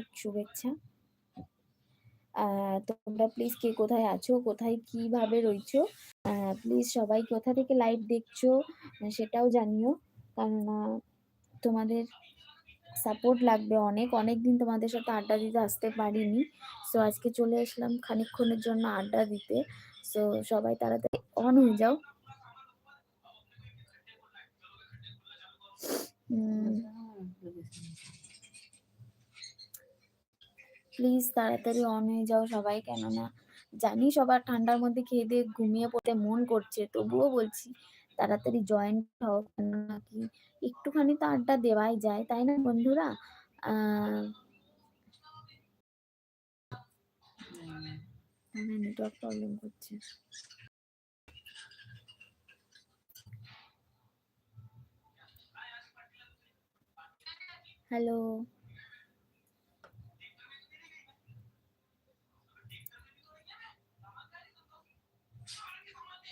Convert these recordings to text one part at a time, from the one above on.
অনেক শুভেচ্ছা তোমরা প্লিজ কে কোথায় আছো? কোথায় কীভাবে রইছো প্লিজ সবাই কোথা থেকে লাইভ দেখছ? সেটাও জানিও। কেননা তোমাদের সাপোর্ট লাগবে অনেক। অনেক দিন তোমাদের সাথে আড্ডা দিতে আসতে পারিনি। সো আজকে চলে আসলাম খানিকক্ষণের জন্য আড্ডা দিতে। সো সবাই তাড়াতাড়ি অন হয়ে যাও। প্লিজ তাড়াতাড়ি অন হয়ে যাও সবাই। কেননা জানি সবার ঠান্ডার মধ্যে খেয়ে দিয়ে ঘুমিয়ে পড়তে মন করছে, তবুও বলছি তাড়াতাড়ি জয়েন্ট হও। কেননা কি একটুখানি তো আড্ডা দেওয়াই যায়, তাই না বন্ধুরা? নেটওয়ার্ক প্রবলেম করছে। হ্যালো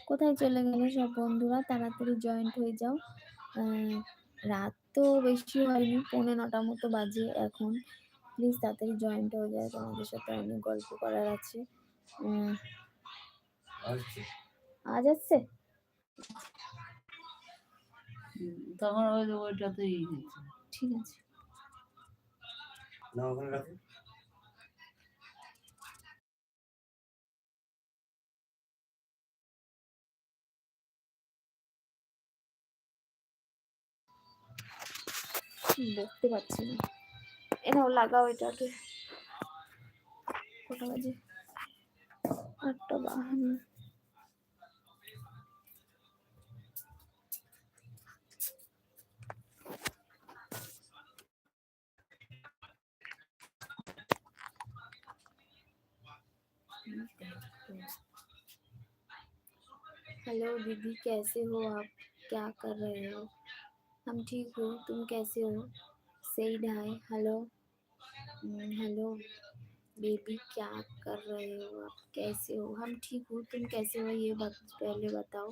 কোথায় চলে গেলে সব বন্ধুরা তাড়াতাড়ি জয়েন্ট হয়ে যাও। রাত তো বেশি হয়নি পৌনে নটা মতো বাজে এখন। প্লিজ তাড়াতাড়ি জয়েন্ট হয়ে যায় তোমাদের সাথে অনেক গল্প করার আছে। আজ আসছে। তখন ওই ওইটাতেই ঠিক আছে। না ওখানে দেখতে পাচ্ছি না এনাও লাগাও এটাকে কটা বাজে আটটা বাহান্ন हेलो दीदी कैसे हो आप क्या कर रहे हो हम ठीक हो, तुम कैसे हो? सही hi hello? Hmm, hello? Baby, क्या कर रहे हो? आप कैसे हो? हम ठीक हो, तुम कैसे हो? ये बात पहले बताओ।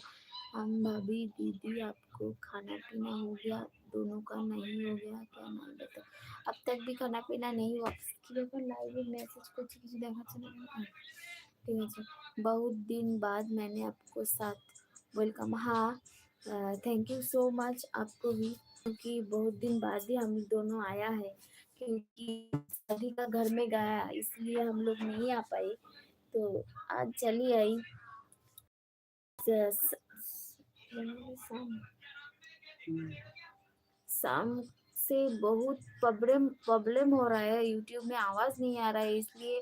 हम भाभी, दीदी, आपको खाना पीना हो गया? दोनों का नहीं हो गया, क्या नाम बताओ? अब तक भी खाना पीना नहीं हुआ। इसके पर लाइव मैसेज कुछ कुछ देखा चला ठीक है अच्छा। बहुत दिन बाद मैंने आपको साथ वेलकम हाँ थैंक यू सो मच आपको भी, क्योंकि बहुत दिन बाद ही हम दोनों आया है, क्योंकि सभी का घर में गया, इसलिए हम लोग नहीं आ पाए। तो आज चली आई। शाम। से बहुत प्रॉब्लम प्रॉब्लम हो रहा है। यूट्यूब में आवाज़ नहीं आ रहा है, इसलिए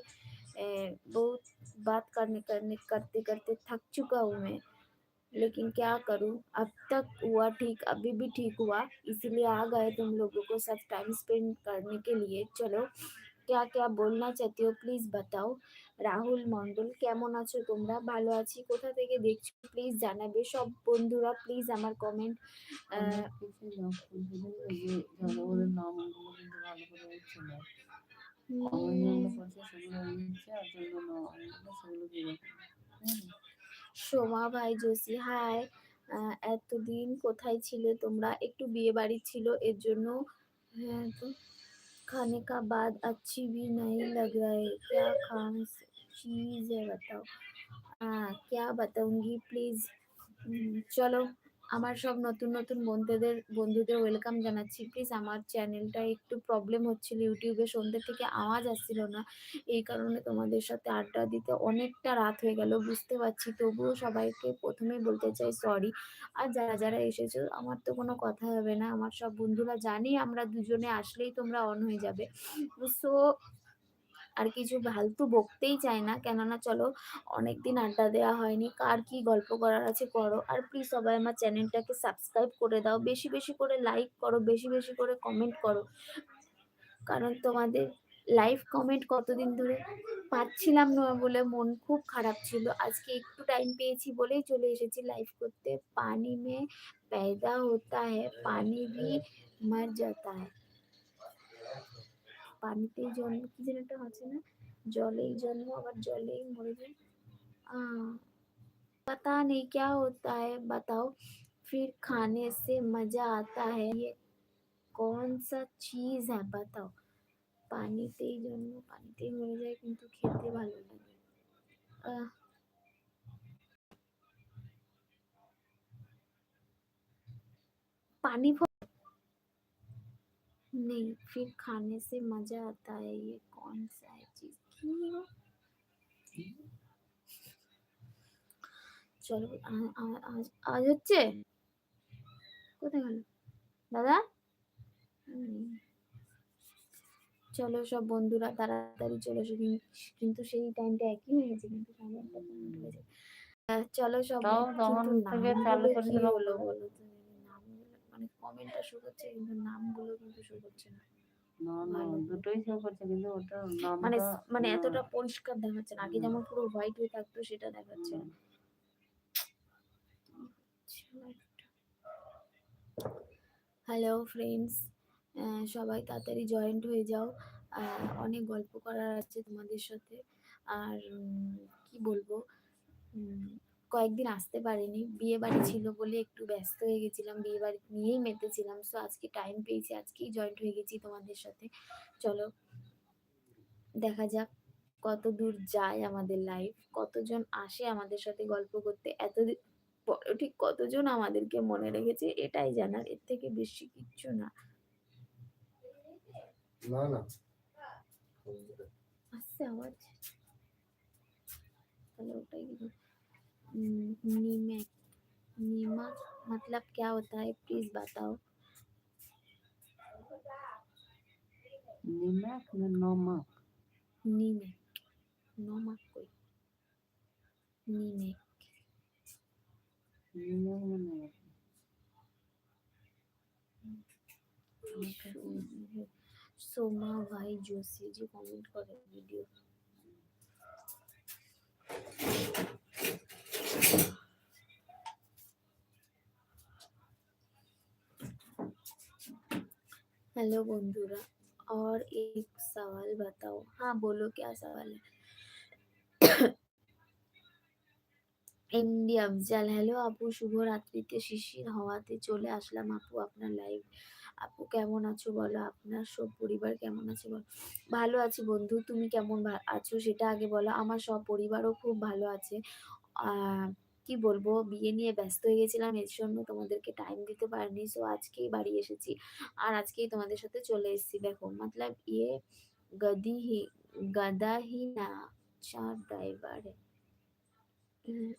बहुत बात करने करने, करते करते थक चुका हूँ मैं। लेकिन क्या करूँ अब तक हुआ ठीक अभी भी ठीक हुआ इसीलिए आ गए तुम लोगों को साथ टाइम स्पेंड करने के लिए चलो क्या क्या बोलना चाहती हो प्लीज़ बताओ রাহুল মন্ডল কেমন আছো তোমরা ভালো আছি কোথা থেকে দেখছো প্লিজ জানাবে সব বন্ধুরা প্লিজ আমার কমেন্ট জনগণের নামগুলো সোমা ভাই জোশী হাই এতদিন কোথায় ছিলে তোমরা একটু বিয়ে বাড়ি ছিল এর জন্য হ্যাঁ তো खाने का बाद अच्छी भी नहीं लग रहा है क्या खान चीज़ है बताओ हाँ क्या बताऊंगी प्लीज़ चलो আমার সব নতুন নতুন বন্ধুদের বন্ধুদের ওয়েলকাম জানাচ্ছি। প্লিজ আমার চ্যানেলটা একটু প্রবলেম হচ্ছিল। ইউটিউবে সন্ধ্যে থেকে আওয়াজ আসছিল না। এই কারণে তোমাদের সাথে আড্ডা দিতে অনেকটা রাত হয়ে গেল। বুঝতে পারছি, তবুও সবাইকে প্রথমেই বলতে চাই সরি আর যারা যারা এসেছ, আমার তো কোনো কথা হবে না। আমার সব বন্ধুরা জানি, আমরা দুজনে আসলেই তোমরা অন হয়ে যাবে। সো আর কিছু ফালতু বকতেই চায় না কেননা চলো অনেক দিন আড্ডা দেওয়া হয়নি কার কি গল্প করার আছে করো আর প্লিজ সবাই আমার চ্যানেলটাকে সাবস্ক্রাইব করে দাও বেশি বেশি করে লাইক করো বেশি বেশি করে কমেন্ট করো কারণ তোমাদের লাইভ কমেন্ট কতদিন ধরে পাচ্ছিলাম না বলে মন খুব খারাপ ছিল আজকে একটু টাইম পেয়েছি বলেই চলে এসেছি লাইভ করতে পানি মে पैदा होता है पानी भी मर जाता है পানিতেই জন্ম কি যেন একটা আছে না জলেই জন্ম আবার জলেই মরে যায় पता नहीं क्या होता है बताओ फिर खाने से मजा आता है ये कौन सा चीज है बताओ পানিতেই জন্ম পানিতেই মরে যায় কিন্তু খেতে ভালো লাগে আহ पानी फ- नहीं फिर खाने से मजा आता है ये कौन सा है चीज क्यों? চলো আ- আ- আজ আজ হচ্ছে কোথায় গেল দাদা হুম। চলো সব বন্ধুরা তাড়াতাড়ি চলে এসো কিন- কিন্তু সেই টাইমটা একই হয়ে গেছে কিন্তু সাড়ে আটটা পনেরো হয়ে যাবে। আহ, চলো সব তাও বন্ধু- তখন কিন্তু থেকে নামগুলো চালু কি করেছিল হলো বলে। বলো তো নামগুলো মানে কমেন্টটা শো করছে কিন্তু নামগুলো কিন্তু শো করছে না। না না ভালো। দুটোই শো করছে কিন্তু ওটা মানে মানে এতটা পরিষ্কার দেখাচ্ছে না আগে যেমন পুরো হোয়াইট হয়ে থাকতো সেটা দেখাচ্ছে না। হ্যালো ফ্রেন্ডস সবাই তাড়াতাড়ি জয়েন্ট হয়ে যাও। অনেক গল্প করার আছে তোমাদের সাথে। আর কি বলব? কয়েকদিন আসতে পারিনি। বিয়ে বাড়ি ছিল বলে একটু ব্যস্ত হয়ে গেছিলাম বিয়ে বাড়ি নিয়েই মেতেছিলাম। সো আজকে টাইম পেয়েছি আজকেই জয়েন্ট হয়ে গেছি তোমাদের সাথে। চলো দেখা যাক কত দূর যায় আমাদের লাইফ কতজন আসে আমাদের সাথে গল্প করতে পরেও ঠিক কতজন আমাদেরকে মনে রেখেছে এটাই জানার এর থেকে বেশি কিচ্ছু না। না না। আসছে আওয়াজ? তাহলে ওটাই नीमे नीमा मतलब क्या होता है? प्लीज़ बताओ। नीमक नोमक। नीमक नोमक कोई। नीमक। सोमा भाई जोशी जी कमेंट करें वीडियो। हेलो बंधुरा और एक सवाल बताओ हाँ बोलो क्या सवाल है এমডি আফজাল হ্যালো আপু শুভ রাত্রিতে শিশির হওয়াতে চলে আসলাম আপু আপনার লাইভ আপু কেমন আছো বলো আপনার সব পরিবার কেমন আছে বলো ভালো আছি বন্ধু তুমি কেমন ভা- আছো সেটা আগে বলো আমার সব পরিবারও খুব ভালো আছে আহ, কি বলবো বিয়ে নিয়ে ব্যস্ত হয়ে গেছিলাম এর জন্য তোমাদেরকে টাইম দিতে পারিনি সো আজকেই বাড়ি এসেছি আর আজকেই তোমাদের সাথে চলে এসেছি দেখো মতলব ইয়ে গদি হি गधा ही ना चार ड्राइवर है हम्म,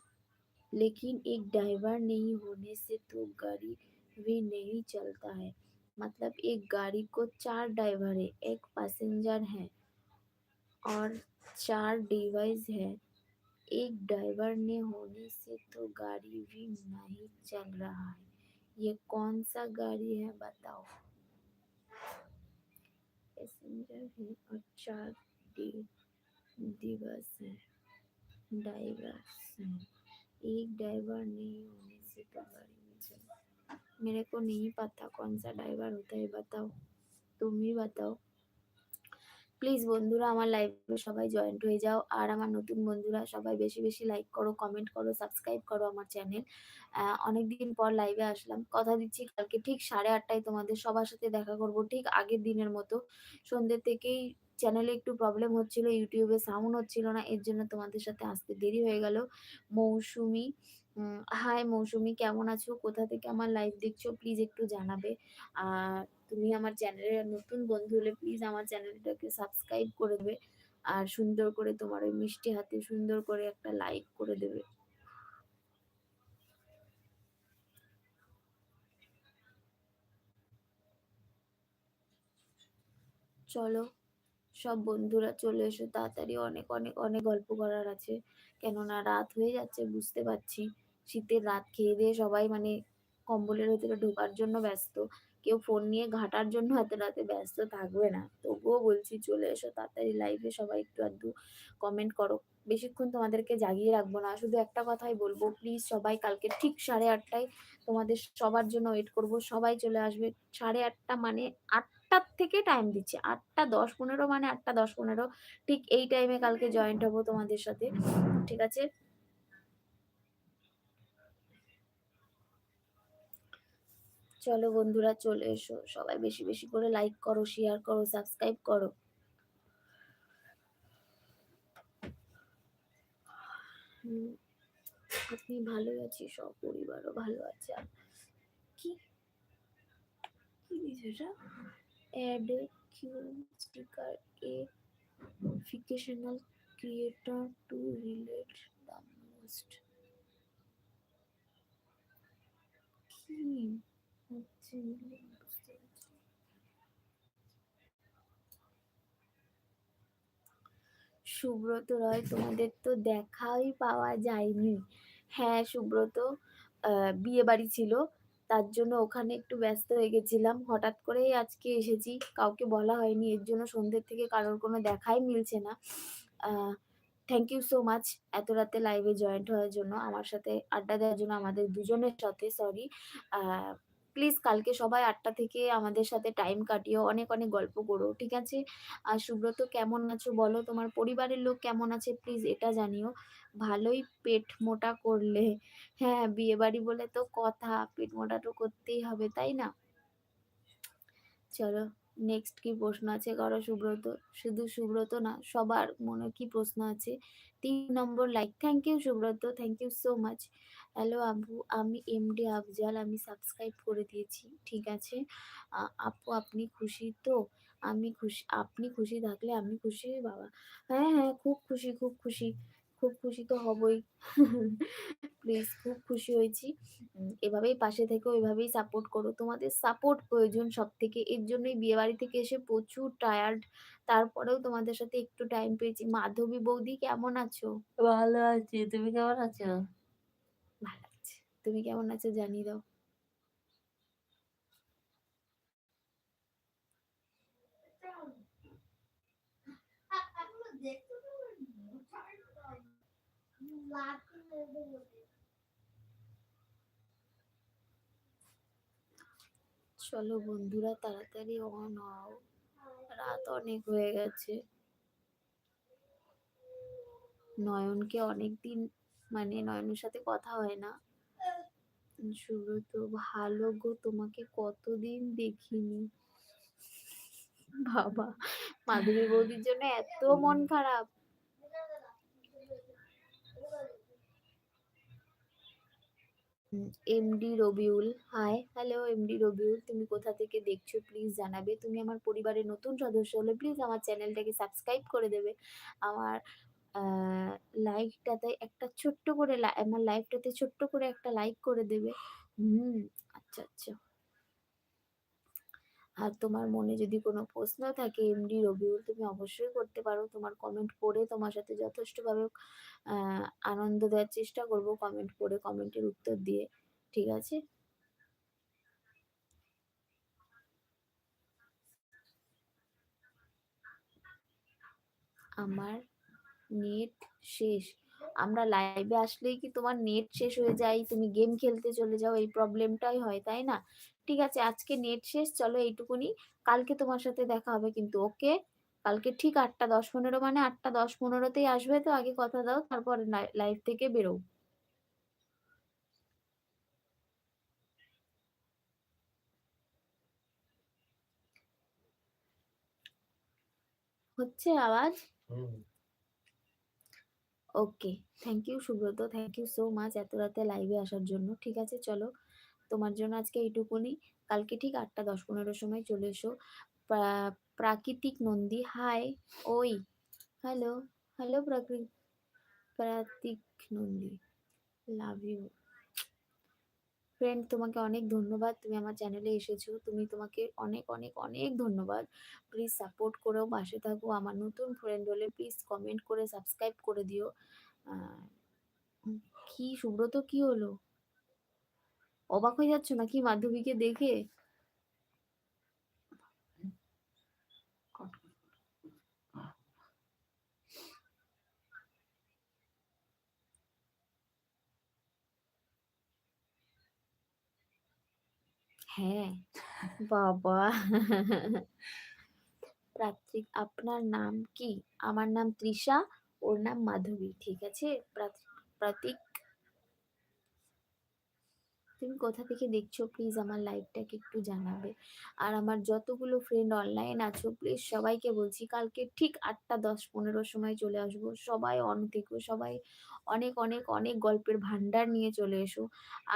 लेकिन एक ड्राइवर नहीं होने से तो गाड़ी भी नहीं चलता है मतलब एक गाड़ी को चार ड्राइवर है एक पैसेंजर है और चार डिवाइस है एक ड्राइवर ने होने से तो गाड़ी भी नहीं चल रहा है। ये कौन सा गाड़ी है बताओ? पैसेंजर है और चार दिवस है, ड्राइवर्स हैं। एक ड्राइवर नहीं होने से तो गाड़ी नहीं चल मेरे को नहीं पता कौन सा ड्राइवर होता है, बताओ। तुम ही बताओ। প্লিজ বন্ধুরা, আমার লাইভে সবাই জয়েন্ট হয়ে যাও। আর আমার নতুন বন্ধুরা, সবাই বেশি বেশি লাইক করো কমেন্ট করো সাবস্ক্রাইব করো আমার চ্যানেল অনেকদিন পর লাইভে আসলাম। কথা দিচ্ছি, কালকে ঠিক সাড়ে আটটায় তোমাদের সবার সাথে দেখা করব, ঠিক আগের দিনের মতো। সন্ধ্যে থেকেই চ্যানেলে একটু প্রবলেম হচ্ছিল ইউটিউবে সাউন্ড হচ্ছিল না, এর জন্য তোমাদের সাথে আসতে দেরি হয়ে গেল। মৌসুমি হাই মৌসুমি, কেমন আছো? কোথা থেকে আমার লাইভ দেখছ? প্লিজ একটু জানাবে। আর তুমি আমার চ্যানেলের নতুন বন্ধু হলে প্লিজ আমার চ্যানেলটাকে সাবস্ক্রাইব করে দেবে। আর সুন্দর করে তোমার ওই মিষ্টি হাতে সুন্দর করে একটা লাইক করে দেবে। চলো, সব বন্ধুরা চলে এসো। তাড়াতাড়ি অনেক অনেক অনেক গল্প করার আছে। কেননা রাত হয়ে যাচ্ছে, বুঝতে পারছি। শীতের রাত, খেয়ে দিয়ে সবাই মানে কম্বলের ভেতরে ঢোকার জন্য ব্যস্ত। কেউ ফোন নিয়ে ঘাটার জন্য এত রাতে ব্যস্ত থাকবে না। তবুও বলছি, চলে এসো তাড়াতাড়ি লাইভে সবাই একটু আধটু কমেন্ট করো। বেশিক্ষণ তোমাদেরকে জাগিয়ে রাখব না। শুধু একটা কথাই বলব প্লিজ সবাই কালকে ঠিক সাড়ে আটটায় তোমাদের সবার জন্য ওয়েট করব। সবাই চলে আসবে সাড়ে আটটা মানে আটটার থেকে টাইম দিচ্ছে। আটটা দশ পনেরো মানে আটটা দশ পনেরো। ঠিক এই টাইমে কালকে জয়েন্ট হব তোমাদের সাথে। ঠিক আছে? চলো বন্ধুরা চলে এসো। সবাই বেশি বেশি করে লাইক করো শেয়ার করো সাবস্ক্রাইব করো। আপনি ভালো আছি সব পরিবারও ভালো আছে। কি? কি দিয়েছে এটা add Q sticker a fictional creator to relate the most কি? সুব্রত রয় তোমাদের তো দেখাই পাওয়া যায়নি। হ্যাঁ, সুব্রত আ বিয়েবাড়ি ছিল। তার জন্য ওখানে একটু ব্যস্ত হয়ে গেছিলাম। হঠাৎ করেই আজকে এসেছি। কাউকে বলা হয়নি। এর জন্য সন্ধ্যের থেকে কারোর কোনো দেখাই মিলছে না। থ্যাংক ইউ সো মাচ এত রাতে লাইভে জয়েন্ট হওয়ার জন্য। আমার সাথে আড্ডা দেওয়ার জন্য আমাদের দুজনের সাথে সরি। প্লিজ কালকে সবাই আটটা থেকে আমাদের সাথে টাইম কাটিও। অনেক, অনেক গল্প করো। ঠিক আছে? আর সুব্রত কেমন আছো বলো? তোমার পরিবারের লোক কেমন আছে প্লিজ এটা জানিও। ভালোই পেট মোটা করলে। হ্যাঁ, বিয়েবাড়ি বলে তো কথা। পেট মোটা তো করতেই হবে, তাই না? চলো নেক্সট কি প্রশ্ন আছে করো সুব্রত। শুধু সুব্রত না, সবার মনে কি প্রশ্ন আছে? তিন নম্বর like. Thank you Subrata. Thank you so much. Hello আব্বু, আমি এমডি আফজাল। আমি সাবস্ক্রাইব করে দিয়েছি। ঠিক আছে? আপু আপনি খুশি তো? আমি খুশি আপনি খুশি থাকলে আমি খুশি বাবা। হ্যাঁ, হ্যাঁ, খুব খুশি, খুব খুশি। খুব খুশি তো হবই। প্লিজ খুব খুশি হয়েছি। এভাবেই পাশে থেকো, এভাবেই সাপোর্ট করো। তোমাদের সাপোর্ট প্রয়োজন সব থেকে এর জন্যই বিয়েবাড়ি থেকে এসে প্রচুর টায়ার্ড। তারপরেও তোমাদের সাথে একটু টাইম পেয়েছি। মাধবী বৌদি কেমন আছো? ভালো আছি। তুমি কেমন আছো? ভালো আছি। তুমি কেমন আছো জানিয়ে দাও। চলো বন্ধুরা, তাড়াতাড়ি অন হও। রাত অনেক হয়ে গেছে। নয়নকে অনেকদিন মানে নয়নের সাথে কথা হয় না। সুব্রত ভালো গো, তোমাকে কতদিন দেখিনি। বাবা! মাধুরী বৌদির জন্য এত মন খারাপ। MD Rabiul. Hi, hello MD Rabiul. তুমি কোথা থেকে দেখছ প্লিজ জানাবে। তুমি আমার পরিবারের নতুন সদস্য হলে প্লিজ আমার চ্যানেলটাকে সাবস্ক্রাইব করে দেবে। আমার লাইকটাতে একটা ছোট্ট করে আমার লাইফটাতে ছোট্ট করে একটা লাইক করে দেবে। হুম, আচ্ছা, আচ্ছা। আর তোমার মনে যদি কোনো প্রশ্ন থাকে এমডি রবিউল তুমি অবশ্যই করতে পারো। তোমার কমেন্ট পড়ে তোমার সাথে যথেষ্টভাবে আনন্দ দেওয়ার চেষ্টা করব কমেন্ট পড়ে, কমেন্টের উত্তর দিয়ে। ঠিক আছে? আমার নেট শেষ। আমরা লাইভে আসলেই কি তোমার নেট শেষ হয়ে যায়, তুমি গেম খেলতে চলে যাও এই প্রবলেমটাই হয়, তাই না? ঠিক আছে আজকে নেট শেষ চলো এইটুকুনি। কালকে তোমার সাথে দেখা হবে কিন্তু ওকে? কালকে ঠিক ৮ঃ০০-১০:১৫ মানে ৮ঃ১০-১৫ তেই আসবে তো আগে কথা দাও তারপর লাইভ থেকে বেরো। হচ্ছে আওয়াজ? Okay. Thank you Subrata. Thank you so much এত রাতে লাইভে আসার জন্য। ঠিক আছে চলো। তোমার জন্য আজকে এইটুকুনি। কালকে ঠিক ৮ঃ০০-১০:১৫ সময় চলে এসো। প্রা প্রাকৃতিক নন্দী হাই, ওই হ্যালো, হ্যালো প্রাকৃ প্রাতিক নন্দী। Love you. ফ্রেন্ড তোমাকে অনেক ধন্যবাদ। তুমি আমার চ্যানেলে এসেছ। তুমি তোমাকে অনেক, অনেক, অনেক ধন্যবাদ। প্লিজ সাপোর্ট করো, পাশে থাকো। আমার নতুন ফ্রেন্ড হলে প্লিজ কমেন্ট করে সাবস্ক্রাইব করে দিও। কি সুব্রত কি হলো? অবাক হয়ে যাচ্ছ নাকি মাধবীকে দেখে? হ্যাঁ, বাবা! প্রাত্রিক আপনার নাম কি? আমার নাম তৃষা, ওর নাম মাধবী। ঠিক আছে? প্রাত প্রাতিক তুমি কোথা থেকে দেখছ? প্লিজ আমার লাইভটাকে একটু জানাবে। আর আমার যতগুলো ফ্রেন্ড অনলাইন আছো প্লিজ সবাইকে বলছি, কালকে ঠিক আটটা দশ পনেরো সময় চলে আসব। সবাই অন থেকো, সবাই অনেক অনেক অনেক গল্পের ভান্ডার নিয়ে চলে এসো।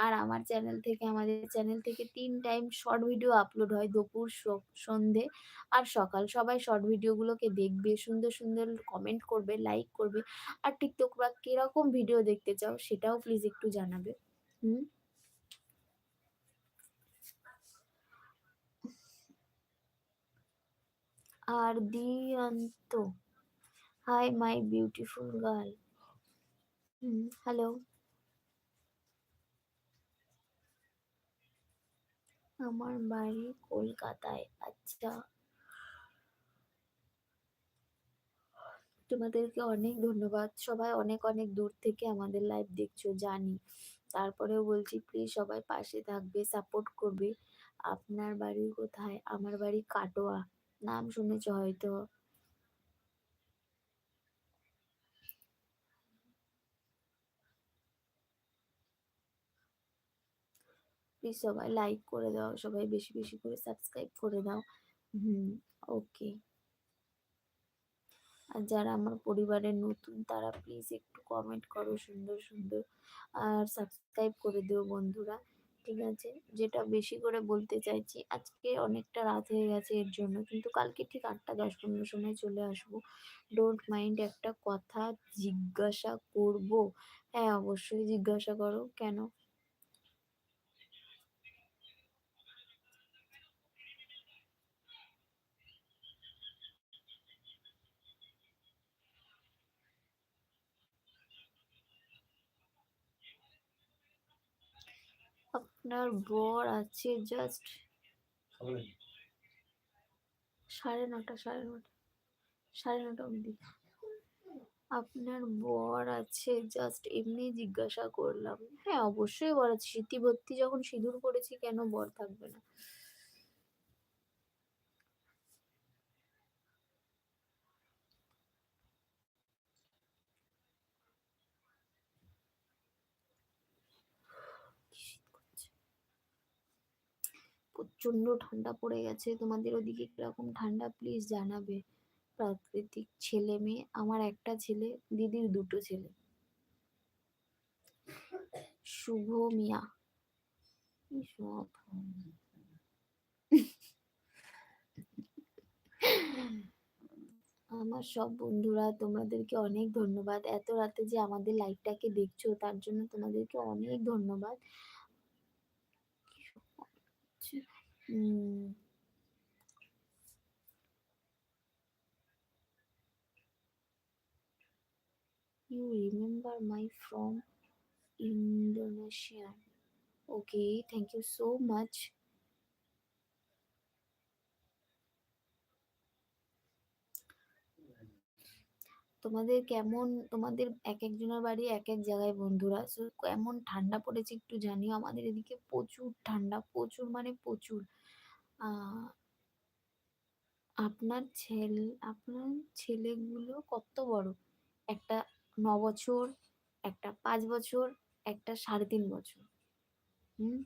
আর আমার চ্যানেল থেকে, আমাদের চ্যানেল থেকে তিন টাইম শর্ট ভিডিও আপলোড হয় দুপুর সন্ধে আর সকাল। সবাই শর্ট ভিডিওগুলোকে দেখবে, সুন্দর সুন্দর কমেন্ট করবে লাইক করবে। আর টিকটকরা কীরকম ভিডিও দেখতে চাও, সেটাও প্লিজ একটু জানাবে। হুম? আর Diyanta. Hi my beautiful girl hello আমার বাড়ি কলকাতায়। আচ্ছা। তোমাদেরকে অনেক ধন্যবাদ। সবাই অনেক অনেক দূর থেকে আমাদের লাইভ দেখছ, জানি। তারপরেও বলছি প্লিজ সবাই পাশে থাকবে সাপোর্ট করবে। আপনার বাড়ি কোথায়? আমার বাড়ি কাটোয়া। নাম শুনেছ হয়তো। প্লিজ সবাই লাইক করে দাও, সবাই বেশি বেশি করে সাবস্ক্রাইব করে দাও। হুম ওকে আর যারা আমার পরিবারের নতুন, তারা প্লিজ একটু কমেন্ট করো সুন্দর সুন্দর। আর সাবস্ক্রাইব করে দিও বন্ধুরা। ঠিক আছে? যেটা বেশি করে বলতে চাইছি, আজকে অনেকটা রাত হয়ে গেছে এর জন্য, কিন্তু কালকে ঠিক আটটা দশ পনেরো সময় চলে আসব। ডোন্ট মাইন্ড একটা কথা জিজ্ঞাসা করব। হ্যাঁ অবশ্যই জিজ্ঞাসা করো। কেন? আপনার বর আছে জাস্ট সাড়ে নটা সাড়ে নটা সাড়ে নটা অবধি। আপনার বর আছে জাস্ট এমনি জিজ্ঞাসা করলাম। হ্যাঁ অবশ্যই বর আছে। স্মৃতি ভর্তি যখন সিঁদুর করেছি কেন বর থাকবে না? প্রচণ্ড ঠান্ডা পড়ে গেছে। তোমাদের ওদিকে কীরকম ঠান্ডা? প্লিজ জানাবে। প্রাকৃতিক ছেলে মেয়ে, আমার একটা ছেলে, দিদির দুটো ছেলে। শুভ মিয়া। আমার সব বন্ধুরা, তোমাদেরকে অনেক ধন্যবাদ। এত রাতে যে আমাদের লাইভটাকে দেখছ, তার জন্য তোমাদেরকে অনেক ধন্যবাদ। উম, you remember my from Indonesia. Okay, thank you so much. তোমাদের কেমন তোমাদের এক একজনের বাড়ি এক এক জায়গায় বন্ধুরা সো কেমন ঠান্ডা পড়েছে একটু জানিও আমাদের এদিকে প্রচুর ঠান্ডা প্রচুর মানে প্রচুর আপনার ছেলে, আপনার ছেলেগুলো কত বড়? একটা ন বছর, একটা পাঁচ বছর, একটা সাড়ে তিন বছর। হুম?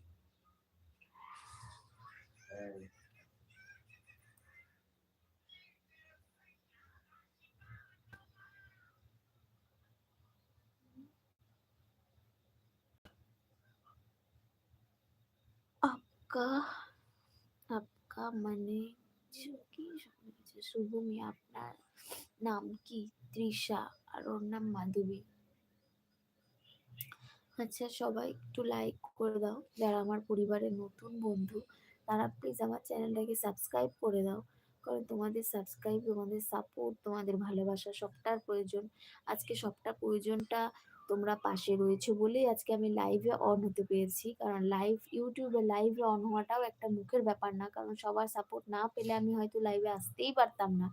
আপকা আপকা মানে শুভমি আপনার নাম কি তৃষা আর ওর নাম মাধবী আচ্ছা সবাই একটু লাইক করে দাও যারা আমার পরিবারের নতুন বন্ধু তারা প্লিজ আমার চ্যানেলটাকে সাবস্ক্রাইব করে দাও কারণ তোমাদের সাবস্ক্রাইব তোমাদের সাপোর্ট তোমাদের ভালোবাসা সবটার প্রয়োজন। আজকে সবটা প্রয়োজনটা তোমরা পাশে রয়েছে বলেই আজকে আমি লাইভে অন হতে পেরেছি। কারণ লাইভ ইউটিউবে লাইভে অন হওয়াটাও একটা মুখের ব্যাপার না, কারণ সবার সাপোর্ট না পেলে আমি হয়তো লাইভে আসতেই পারতাম না।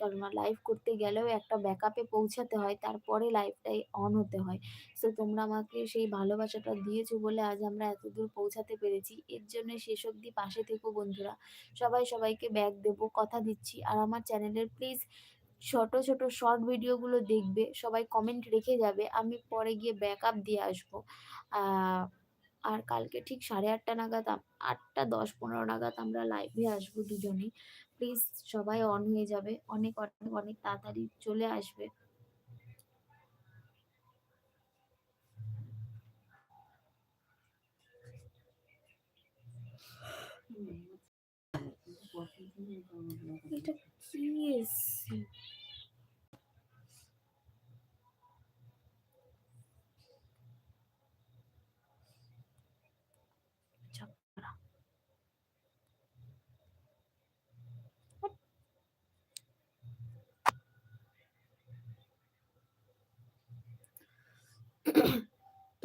কারণ লাইভ করতে গেলেও একটা ব্যাকআপে পৌঁছাতে হয়, তারপরে লাইভটাই অন হতে হয়। সো তোমরা আমাকে সেই ভালোবাসাটা দিয়েছ বলে আজ আমরা এতদূর পৌঁছাতে পেরেছি। এর জন্য শেষ অবধি পাশে থেকো বন্ধুরা। সবাই সবাইকে ব্যাগ দেবো, কথা দিচ্ছি। আর আমার চ্যানেলের প্লিজ ছোট ছোট শর্ট ভিডিওগুলো দেখবে, সবাই কমেন্ট রেখে যাবে, আমি পরে গিয়ে ব্যাকআপ দিয়ে আসব। আর কালকে ঠিক সাড়ে আটটা নাগাদ, আটটা দশ পনেরো নাগাদ আমরা লাইভে আসব দুজনেই। প্লিজ সবাই অন হয়ে যাবে, অনেক অনেক অনেক তাড়াতাড়ি চলে আসবে। এটা কি এসছে?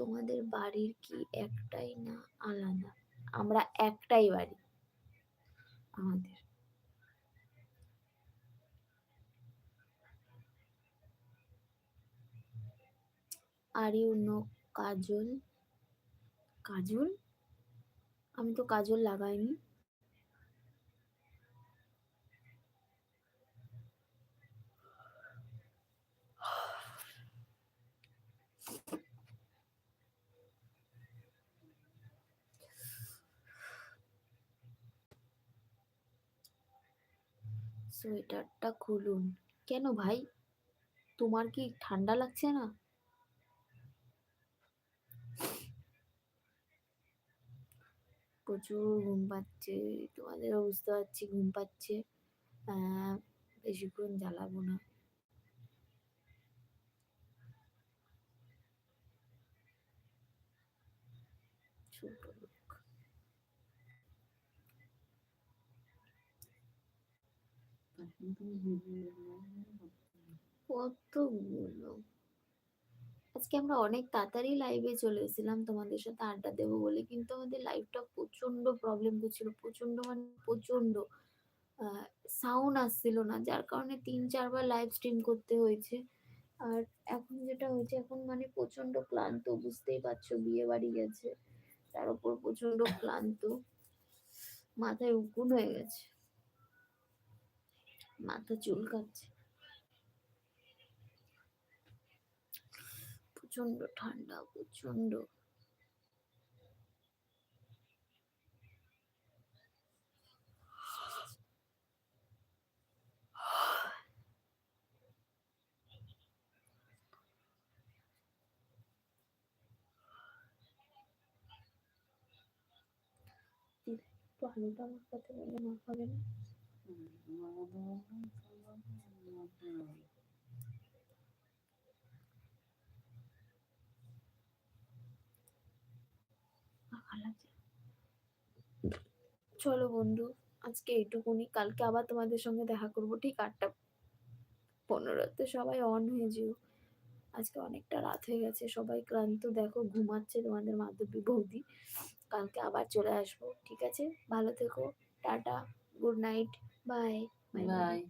তোমাদের বাড়ির কি একটাই না আলাদা? আমরা একটাই বাড়ি। আমাদের। Are you know Kajal? Kajal? আমি তো কাজল লাগাইনি। সোয়েটারটা খুলুন। কেন ভাই? তোমার কি ঠান্ডা লাগছে না? প্রচুর ঘুম পাচ্ছে, তোমাদেরও বুঝতে পারছি ঘুম পাচ্ছে। বেশিক্ষণ জ্বালাবো না ছোট লোক কতগুলো? আজকে আমরা অনেক তাড়াতাড়ি লাইভে চলে এসেছিলাম, তোমাদের সাথে আড্ডা দেবো বলে, কিন্তু আমাদের লাইভটা প্রচণ্ড প্রবলেম করছিল প্রচণ্ড মানে প্রচণ্ড সাউন্ড আসছিল না, যার কারণে তিন, চারবার লাইভ স্ট্রিম করতে হয়েছে। আর এখন যেটা হয়েছে, এখন মানে প্রচণ্ড ক্লান্ত, বুঝতেই পারছ, বিয়ে বাড়ি গেছে, তার উপর প্রচণ্ড ক্লান্ত, মাথায় উকুন হয়ে গেছে। মাথা চুলকাচ্ছে প্রচণ্ড ঠান্ডা প্রচণ্ড আলুটা মাখাতে বলে মাখাবে না। চলো বন্ধু, আজকে এইটুকুনি। কালকে আবার তোমাদের সঙ্গে দেখা করব, ঠিক আটটা পনেরোতে সবাই অন হয়ে যেও। আজকে অনেকটা রাত হয়ে গেছে, সবাই ক্লান্ত। দেখো, ঘুমাচ্ছে তোমাদের মাধবী বৌদি। কালকে আবার চলে আসব, ঠিক আছে? ভালো থেকো, tata. Good night. Bye. Bye. Bye.